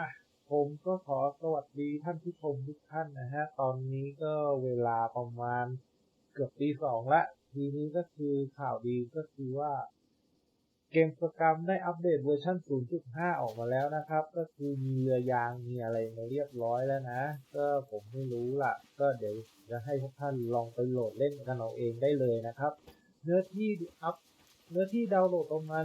อะผมก็ขอสวัสดีท่านผู้ชมทุกท่านนะฮะ ตอนนี้ก็เวลาประมาณเกือบตีสองละ ทีนี้ก็คือข่าวดีก็คือว่า เกมสกรรมได้อัปเดตเวอร์ชัน0.5 ออกมาแล้วนะครับ ก็คือมีเรือยางมีอะไรมาเรียบร้อยแล้วนะ ก็ผมไม่รู้ละก็เดี๋ยวจะให้ทุกท่านลองไปโหลดเล่นกันเอาเองได้เลยนะครับ เนื้อที่อัพ เนื้อที่ดาวน์โหลดประมาณ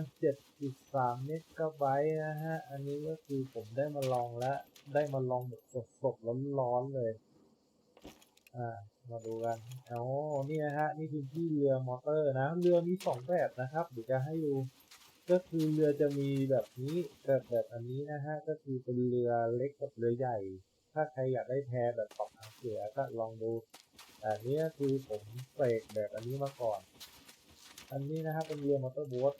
7.3 เมกะไบต์นะฮะ อันนี้ก็คือผมได้มาลองแล้ว ได้มาลองแบบสดๆร้อนๆเลย อ่า มาดูกันอ๋อนี่นะฮะ นี่คือที่เรือมอเตอร์นะ เรือมีสองแบบนะครับ เดี๋ยวจะให้ดู ก็คือเรือจะมีแบบนี้แบบแบบอันนี้นะฮะ ก็คือเป็นเรือเล็กกับเรือใหญ่ ถ้าใครอยากได้แพแบบปรับหางเสือก็ลองดูแต่นี้คือผมเสกแบบอันนี้มาก่อน อันนี้นะครับเป็นเรือมอเตอร์บ๊ท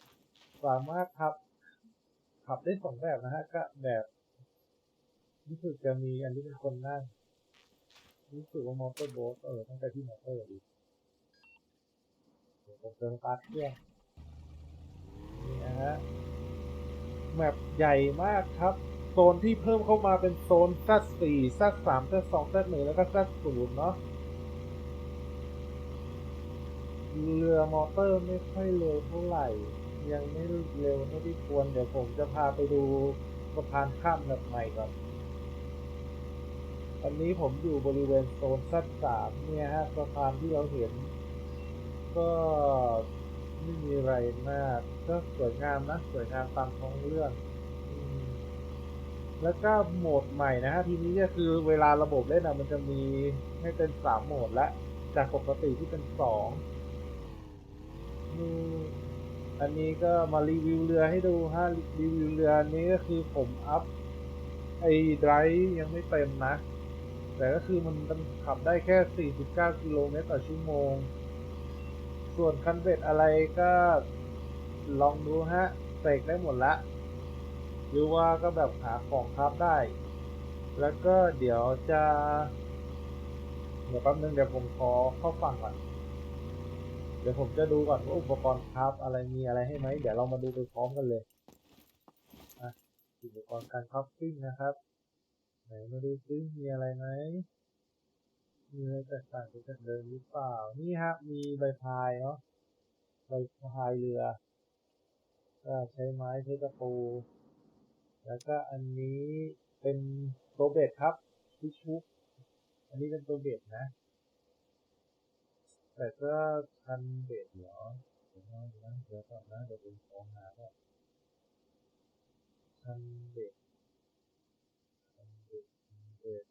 สามารถขับขับได้สองแบบนะฮะก็แบบรู้สึกจะมีอันนี้เป็นคนนั่งรู้สึกว่ามอเตอร์โบ๊ทเออต้องไปที่มอเตอร์ดีเดี๋ยวผมเติมสตาร์ทเครื่องนี่นะฮะแมปใหญ่มากครับ โซนที่เพิ่มเข้ามาเป็นโซน Z4 Z3 Z2 Z1 แล้วก็ Z0 เนาะ เรือมอเตอร์ไม่ค่อยเร็วเท่าไหร่ ยังไม่เร็วเท่าที่ควร เดี๋ยวผมจะพาไปดูสะพานข้ามแบบใหม่ก่อนอันนี้ผมอยู่บริเวณโซนซัดสามเนี่ยฮะสะพานที่เราเห็น ก็ไม่มีอะไรมาก ก็สวยงามนะ สวยงามตามท้องเรื่องแล้วก็โหมดใหม่นะฮะทีนี้ก็คือเวลาระบบเล่นอะมันจะมีให้เป็นสามโหมดละจากปกติที่เป็นสอง มอันนี้ก็มารีวิวเรือให้ดูฮะรีวิวเรืออันนี้ก็คือผมอัพไอ้ไดรฟ์ยังไม่เต็มนะ แต่ก็คือมันมันขับได้แค่ 49 กิโลเมตรต่อชั่วโมง ส่วนคันเบ็ดอะไรก็ลองดูฮะเสกได้หมดละ หรือว่าก็แบบหาของครับได้ แล้วก็เดี๋ยวจะ เดี๋ยวแป๊บนึงเดี๋ยวผมขอเข้าฟังก่อน ดี๋ยวผมจะดูก่อนว่าอุปกรณ์ครับอะไรมีอะไรให้ไหมเดี๋ยวเรามาดูไปพร้อมกันเลยอะอุปกรณ์การคัพปิ้งนะครับไหนมาดูซิมีอะไรไหมมีอะไรแตกต่างจากเดิมหรือเปล่า นี่ฮะ มีใบพายเนาะใบพายเรือ ก็ใช้ไม้ใช้ตะปู แล้วก็อันนี้เป็นตัวเบ็ดครับที่ชุบอันนี้เป็นตัวเบ็ดนะ แต่ก็คันเบ็ดเหรอเดี๋ยวนะเดี๋ยวนะเดี๋ยวก่อนนะเดี๋ยวผมขอหาก่อนคันเบ็ดคันเบ็ดคันเบ็ด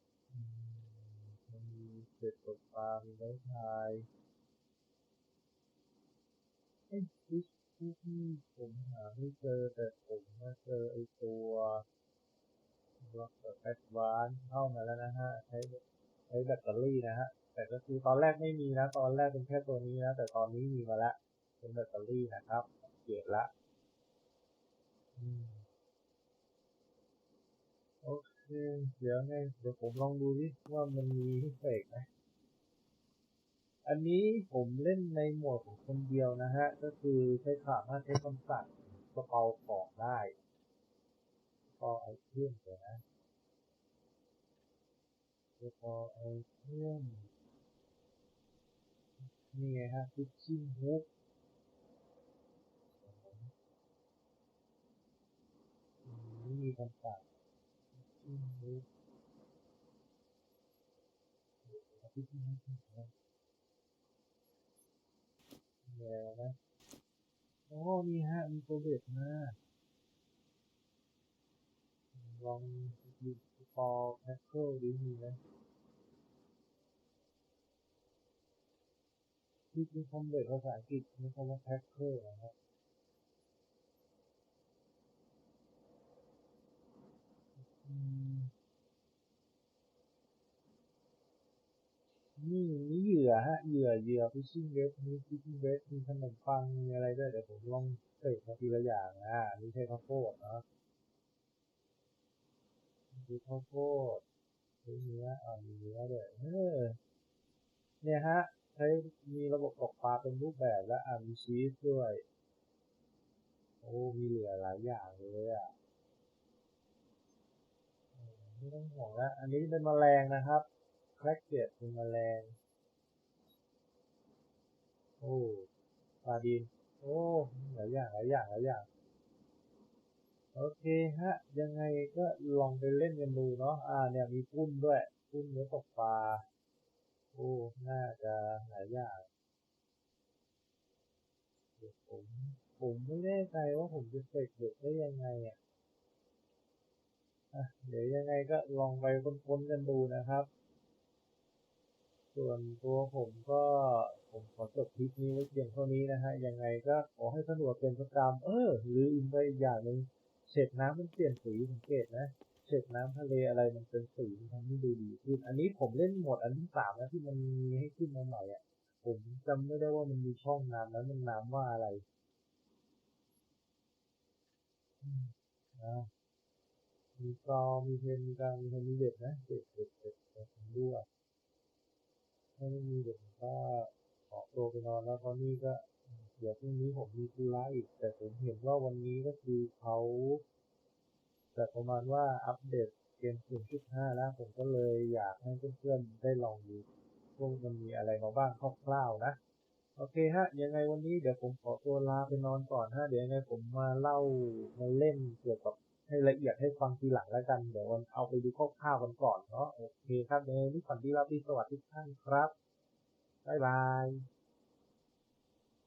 มันมีเบ็ดตกปลามีไม้พายเอ้ยฟิชฟิชนี่ผมหาไม่เจอแต่ผมมาเจอไอ้ตัวล็อกแบบแอดวานเข้ามาแล้วนะฮะใช้ใช้แบตเตอรี่นะฮะ แต่ก็คือตอนแรกไม่มีนะ ตอนแรกเป็นแค่ตัวนี้นะ แต่ตอนนี้มีมาแล้วเป็นแบตเตอรี่นะครับเกียรละโอเคเดี๋ยวไงเดี๋ยวผมลองดูดิว่ามันมีเสกไหมอันนี้ผมเล่นในโหมดของคนเดียวนะฮะ ก็คือใช้สามารถใช้คำสั่งกระเป๋าของได้ก็ไอเทมเดี๋ยวนะกระเป๋าไอเทม นี่ไงฮะพิชชิ่งฮุกนี่มีคำสั่งพิชชิ่งฮุกพิชชิ่งฮุกเนี่ยนะโอ้นี่ฮะ มีโปรเจกต์มาลองดูฟอร์แมคเคิลดีไหม หมที่คำเบ็ดภาษาอังกฤษมีคำว่าแพ็คเกิลนะครับนี่นี่เหยื่อฮะ เหยื่อเหยื่อ fishing bait มี fishing bait มีขนมปังมีอะไรด้วยเดี๋ยวผมลองเสกมาทีละอย่างอ่านี่ใช้ข้าวโพดนะดูข้าวโพดดูเนื้ออ่ามีเนื้อด้วยเออเนี่ยฮะ ใช้มีระบบตกปลาเป็นรูปแบบและอามีชีสด้วย โอ้ มีเหลือหลายอย่างเลยอะโอต้องห่วงแล้ว อันนี้เป็นแมลงนะครับแครกเกตเป็นแมลง โอ้ปลาดิน โอ้หลายอย่างหลายอย่างหลายอย่าง โอเคฮะ ยังไงก็ลองไปเล่นกันดูเนาะ อ่า เนี่ยมีกุ้นด้วย กุ้นเนื้อตกปลา โอ้ น่าจะหลายอย่างผมผมไม่แน่ใจว่าผมจะเสกเด็กได้ยังไงอะเดี๋ยวยังไงก็ลองไปค้นๆกันดูนะครับ ส่วนตัวผมก็ผมขอจบคลิปนี้ไว้เพียงเท่านี้นะฮะ ยังไงก็ขอให้สนุกเป็นประจำเออลืมไปอีกอย่างหนึ่งเฉดน้ำมันเปลี่ยนสีสังเกตนะ เฉดน้ำทะเลอะไรมันเป็นสีทำให้ดูดีขึ้น อันนี้ผมเล่นหมดอันที่สามนะที่มันมีให้ขึ้นมาใหม่อะ ผมจำไม่ได้ว่ามันมีช่องน้ำนั้นมันน้ำว่าอะไรอืมอ่ามีกรอมีเพนมีกลางมีเพนมีเด็ดนะเด็ดเด็ดเด็ดเด็ดด้วยถ้าไม่มีเด็กผมก็ขอตัวไปนอนแล้วเพราะนี่ก็เดี๋ยวพรุ่งนี้ผมมีธุระอีก แต่ผมเห็นว่าวันนี้ก็คือเขา แต่ประมาณว่าอัปเดตเกม0.5แล้ว ผมก็เลยอยากให้เพื่อนๆได้ลองดูพวกมันมีอะไรมาบ้างคร่าวๆนะ โอเคฮะ ยังไงวันนี้เดี๋ยวผมขอตัวลาไปนอนก่อนฮะ เดี๋ยวยังไงผมมาเล่ามาเล่นเกี่ยวกับให้ละเอียดให้ฟังทีหลังแล้วกัน เดี๋ยววันเอาไปดูคร่าวๆกันก่อนเนาะ โอเคครับ ยังไงนี่ฝันดีราตรีสวัสดิ์ทุกท่านครับบ๊ายบาย